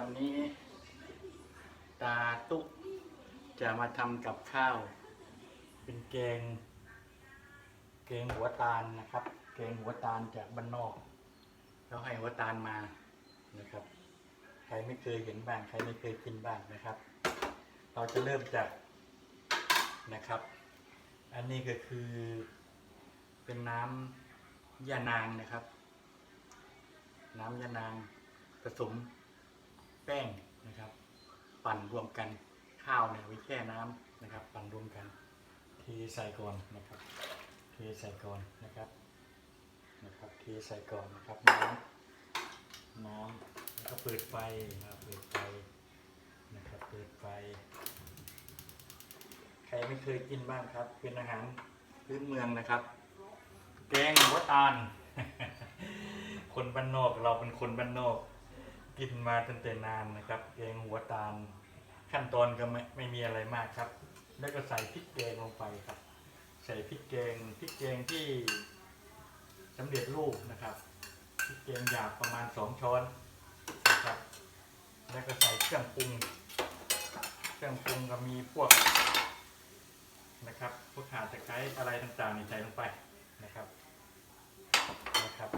วันนี้ ตาตุจะมาทำกับข้าว เป็นแกง แกงหัวตาลนะครับ แกงหัวตาลจากบ้านนอกแล้วให้หัวตาลมานะครับ ใครไม่เคยเห็นบ้างใครไม่เคยกินบ้างนะครับ เราจะเริ่มจากนะครับ อันนี้ก็คือเป็นน้ำยานางนะครับ น้ำยานางผสม แป้งนะครับปั่นรวมกันข้าวเนี่ยไว้แช่น้ำนะครับ ปั่นรวมกันเทใส่ก่อนนะครับเทใส่ก่อนนะครับนะครับเทใส่ก่อนนะครับน้ำน้ำแล้วก็เปิดไฟนะครับเปิดไฟนะครับเปิดไฟ ใครไม่เคยกินบ้างครับ เป็นอาหารพื้นเมืองนะครับ แกงหัวตาล คนบ้านนอกเราเป็นคนบ้านนอก กินมาตั้งแต่นานนะครับแกงหัวตาลขั้นตอนก็ไม่ไม่มีอะไรมากครับ แล้วก็ใส่พริกแกงลงไปครับ ใส่พริกแกงพริกแกงที่สำเร็จรูปนะครับพริกแกงหยาบประมาณสองช้อนนะครับ แล้วก็ใส่เครื่องปรุงเครื่องปรุงก็มีพวกนะครับพวกข่าตะไคร้อะไรต่างๆนี่ใส่ลงไปนะครับนะครับ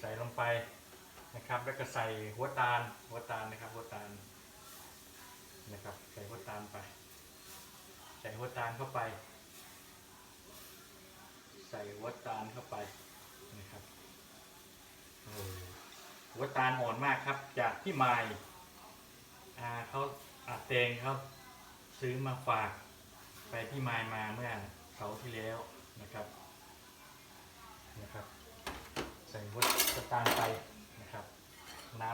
ใส่ลงไป นะครับ แล้วก็ใส่หัวตาลหัวตาลนะครับ หัวตาลนะครับ ใส่หัวตาลไป ใส่หัวตาลเข้าไป ใส่หัวตาลเข้าไปนะครับหัวตาลอ่อนมากครับ จากที่ไมายอ่าเขาอาเตงเขาซื้อมาฝากไปที่ไมายมาเมื่อเสาร์ที่แล้วนะครับ ใส่วัตตาลไปนะครับ น้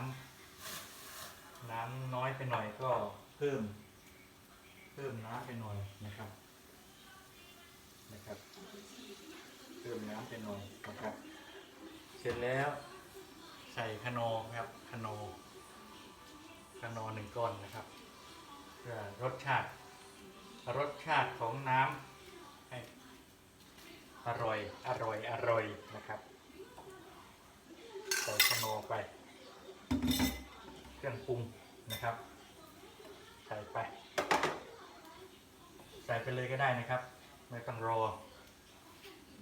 ำน้ำน้อย ไปหน่อยก็เพิ่ม เพิ่มน้ำไปหน่อยนะครับ นะครับ เพิ่มน้ำไปหน่อยนะครับ เสร็จแล้ว ใส่ขนอครับขนอขนอหนึ่งก้อนนะครับเพื่อรสชาติ รสชาติของน้ำให้อร่อย อร่อย อร่อยนะครับใส่ขนมไป เครื่องปรุง นะครับ ใส่ไป ใส่ไปเลยก็ได้นะครับ ไม่ต้องรอ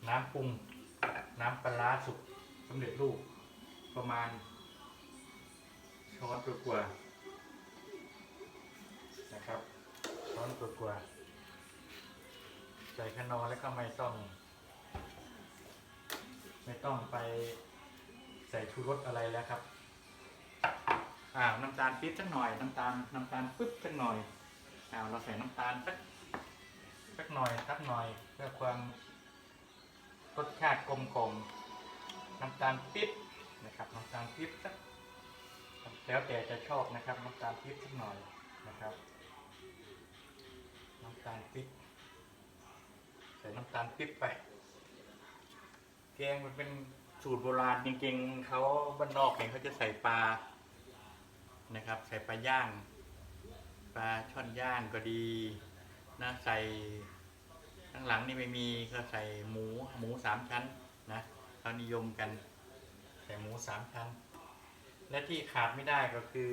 น้ำปรุง น้ำปลาสุกสำเร็จรูปประมาณ ช้อนกว่าๆนะครับช้อนกว่าๆใส่ขนอแล้วก็ไม่ต้อง ไม่ต้องไปใส่ชูรสอะไรแล้วครับ อ้าวน้ำตาลปี๊บสักหน่อยน้ำตาลน้ำตาลปึ๊บสักหน่อยอ้าวเราใส่น้ำตาลสักสักหน่อยสักหน่อย เพื่อความรสชาติกลมกลมน้ำตาลปี๊บนะครับน้ำตาลปี๊บสักแล้วแต่จะชอบนะครับน้ำตาลปี๊บสักหน่อยนะครับ น้ำตาลปิ๊บใส่น้ำตาลปิ๊บไปแกงมันเป็นสูตรโบราณจริงๆเขาบ้านนอกเนี่ยเขาจะใส่ปลา นะครับ ใส่ปลาย่าง ปลาช่อนย่างก็ดีนะใส่ข้างหลังนี่ไม่มีก็ใส่หมูหมูสามชั้นนะเขานิยมกัน ใส่หมูสามชั้น และที่ขาดไม่ได้ก็คือ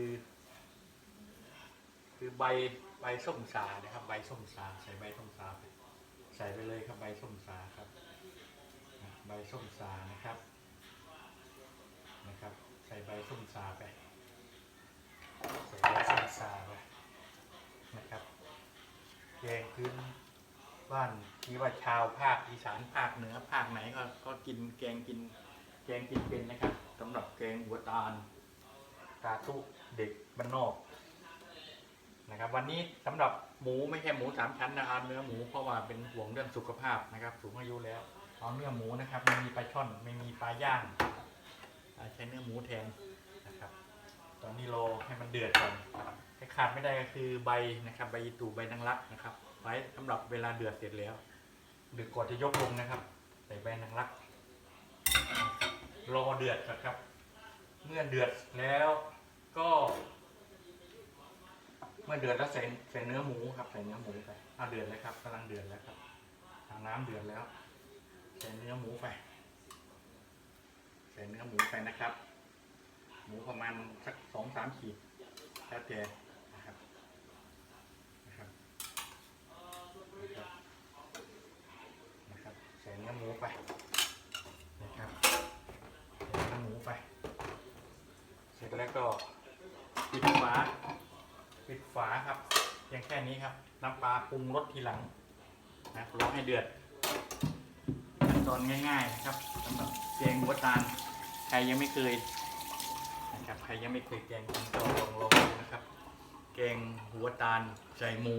คือใบใบส้มสานะครับ ใบส้มสา ใส่ใบส้มสาไปใส่ไปเลยครับใบส้มสาครับ ใบส้มสานะครับนะครับ ใส่ใบส้มสาไปใส่ใบส้มสาไปนะครับแกงพื้นบ้านที่ว่าชาวภาคอีสานภาคเหนือภาคไหนก็ก็กินแกงกิน แกงกินเป็นนะครับสำหรับแกงหัวตาลตาตุเด็กบ้านนอกนะครับ วันนี้สำหรับหมูไม่ใช่หมูสามชั้นนะครับเนื้อหมูเพราะว่าเป็นห่วงเรื่องสุขภาพนะครับ สูงอายุแล้วเอาเนื้อหมูนะครับไม่มีปลาช่อนไม่มีปลาย่างใช้เนื้อหมูแทน อนนี้รอให้มันเดือดก่อนขาดไม่ได้ก็คือใบนะครับ ใบตูใบนางรักนะครับ ไว้สำหรับเวลาเดือดเสร็จแล้วเดือดก่อนจะยกลงนะครับ ใส่ใบนางรัก รอเดือดก่อนครับ เมื่อเดือดแล้วก็ เมื่อเดือดแล้วใส่ใส่เนื้อหมูครับ ใส่เนื้อหมูไปเอาเดือดเลยครับกำลังเดือดแล้วครับทางน้ำเดือดแล้ว ใส่เนื้อหมูไป ใส่เนื้อหมูไปนะครับ หมูประมาณสักสองสามขีดแล้วแต่นะครับนะครับนะครับนะครับใส่เนื้อหมูไปนะครับใส่เนื้อหมูไป เสร็จแล้วก็ปิดฝาปิดฝาครับเพียงแค่นี้ครับ น้ำปลาปรุงรสทีหลังนะรอให้เดือดขั้นตอนง่ายๆนะครับสำหรับแกงหัวตาลใครยังไม่เคย ใครยังไม่เคยแกงก็ลองลองนะครับ แกงหัวตาลใส่หมู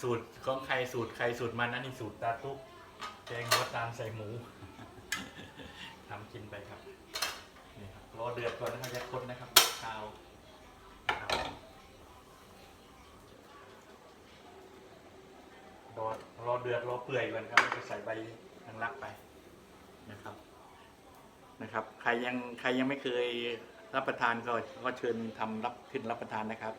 สูตรของใครสูตรใครสูตรมันนะนี่สูตรตาตุ๊กแกงหัวตาลใส่หมูทำกินไปครับนี่ครับรอเดือดก่อนนะครับย่าคนนะครับข้าวรอรอเดือดรอเปื่อยก่อนครับแล้วก็ใส่ใบทังรักไปนะครับ นะครับ ใครยังใครยังไม่เคยรับประทานก็ก็เชิญทำรับขึ้นรับประทานนะครับ